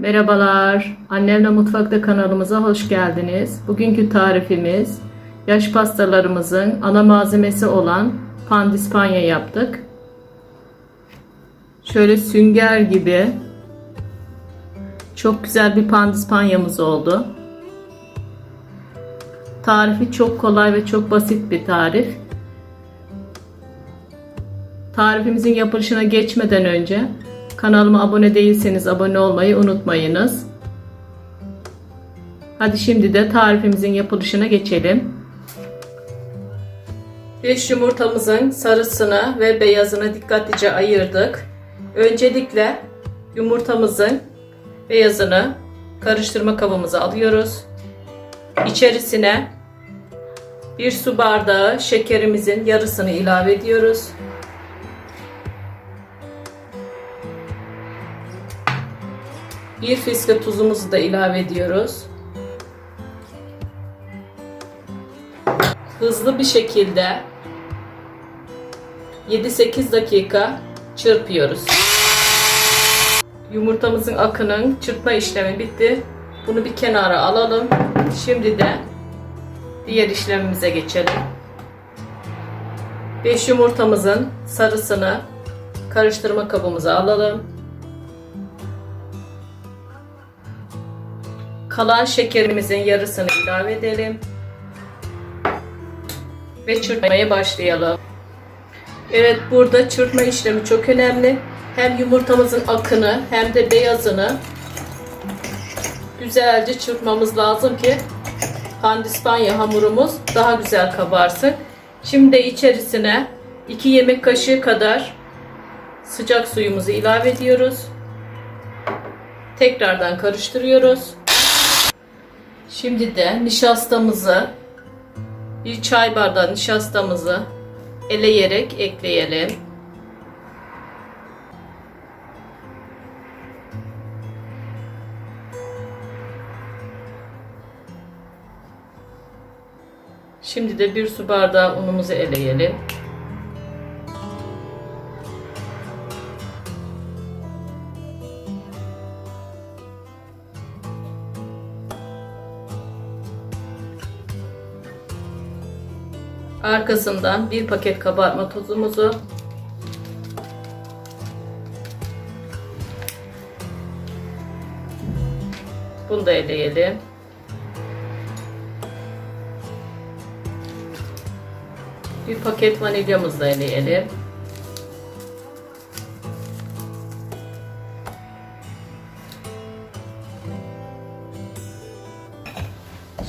Merhabalar, Annemle Mutfakta kanalımıza hoş geldiniz. Bugünkü tarifimiz yaş pastalarımızın ana malzemesi olan pandispanya yaptık. Şöyle sünger gibi çok güzel bir pandispanyamız oldu. Tarifi çok kolay ve çok basit bir tarif. Tarifimizin yapılışına geçmeden önce kanalıma abone değilseniz abone olmayı unutmayınız. Hadi şimdi de tarifimizin yapılışına geçelim. 5 yumurtamızın sarısını ve beyazını dikkatlice ayırdık. Öncelikle yumurtamızın beyazını karıştırma kabımıza alıyoruz. İçerisine bir su bardağı şekerimizin yarısını ilave ediyoruz. Bir fiske tuzumuzu da ilave ediyoruz. Hızlı bir şekilde 7-8 dakika çırpıyoruz. Yumurtamızın akının çırpma işlemi bitti. Bunu bir kenara alalım. Şimdi de diğer işlemimize geçelim. 5 yumurtamızın sarısını karıştırma kabımıza alalım. Kalan şekerimizin yarısını ilave edelim. Ve çırpmaya başlayalım. Evet burada çırpma işlemi çok önemli. Hem yumurtamızın akını hem de beyazını güzelce çırpmamız lazım ki pandispanya hamurumuz daha güzel kabarsın. Şimdi içerisine 2 yemek kaşığı kadar sıcak suyumuzu ilave ediyoruz. Tekrardan karıştırıyoruz. Şimdi de nişastamızı bir çay bardağı nişastamızı eleyerek ekleyelim. Şimdi de bir su bardağı unumuzu eleyelim. Arkasından bir paket kabartma tozumuzu Bunu da eleyelim. Bir paket vanilyamızı da eleyelim.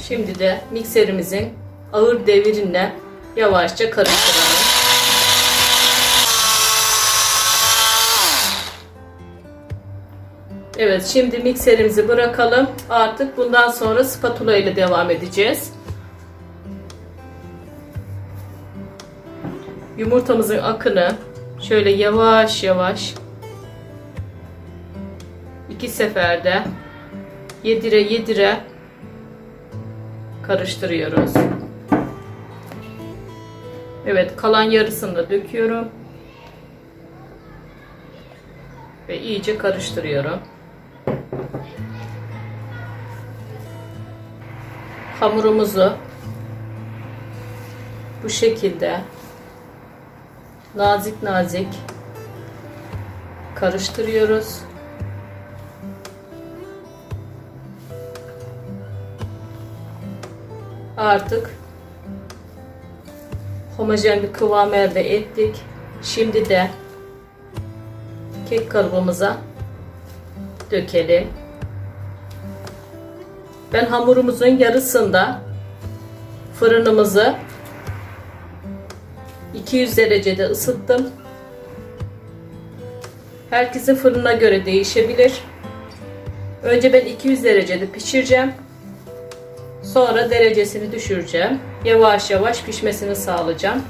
Şimdi de mikserimizin ağır devirinle yavaşça karıştıralım. Evet şimdi mikserimizi bırakalım. Artık bundan sonra spatula ile devam edeceğiz. Yumurtamızın akını şöyle yavaş yavaş iki seferde yedire yedire karıştırıyoruz. Evet kalan yarısını da döküyorum. Ve iyice karıştırıyorum. Hamurumuzu bu şekilde nazik nazik karıştırıyoruz. Artık homojen bir kıvam elde ettik. Şimdi de kek kalıbımıza dökelim. Ben hamurumuzun yarısında fırınımızı 200 derecede ısıttım. Herkesin fırına göre değişebilir. Önce ben 200 derecede pişireceğim. Sonra derecesini düşüreceğim. Yavaş yavaş pişmesini sağlayacağım.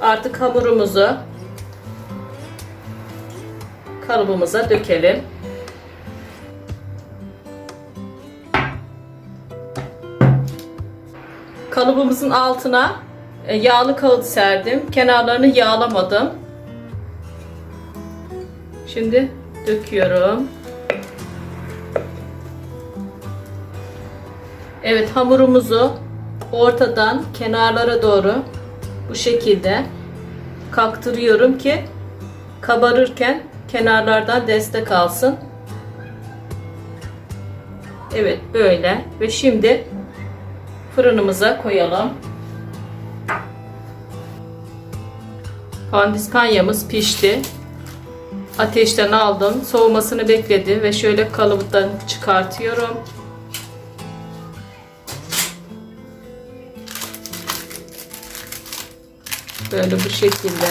Artık hamurumuzu kalıbımıza dökelim. Kalıbımızın altına e, yağlı kağıt serdim. Kenarlarını yağlamadım. Şimdi döküyorum. Evet hamurumuzu ortadan kenarlara doğru bu şekilde kaktırıyorum ki kabarırken kenarlardan destek alsın. Evet böyle ve şimdi fırınımıza koyalım. Pandispanyamız pişti. Ateşten aldım. Soğumasını bekledi ve şöyle kalıptan çıkartıyorum. Böyle bu şekilde.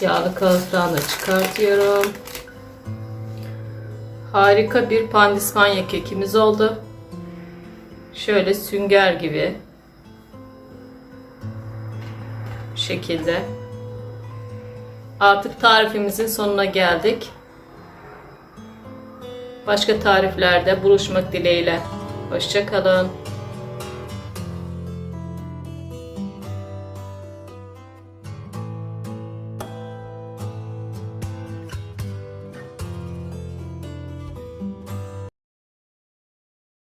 Yağlı kalıptan da çıkartıyorum. Harika bir pandispanya kekimiz oldu. Şöyle sünger gibi. Bu şekilde. Artık tarifimizin sonuna geldik. Başka tariflerde buluşmak dileğiyle. Hoşçakalın.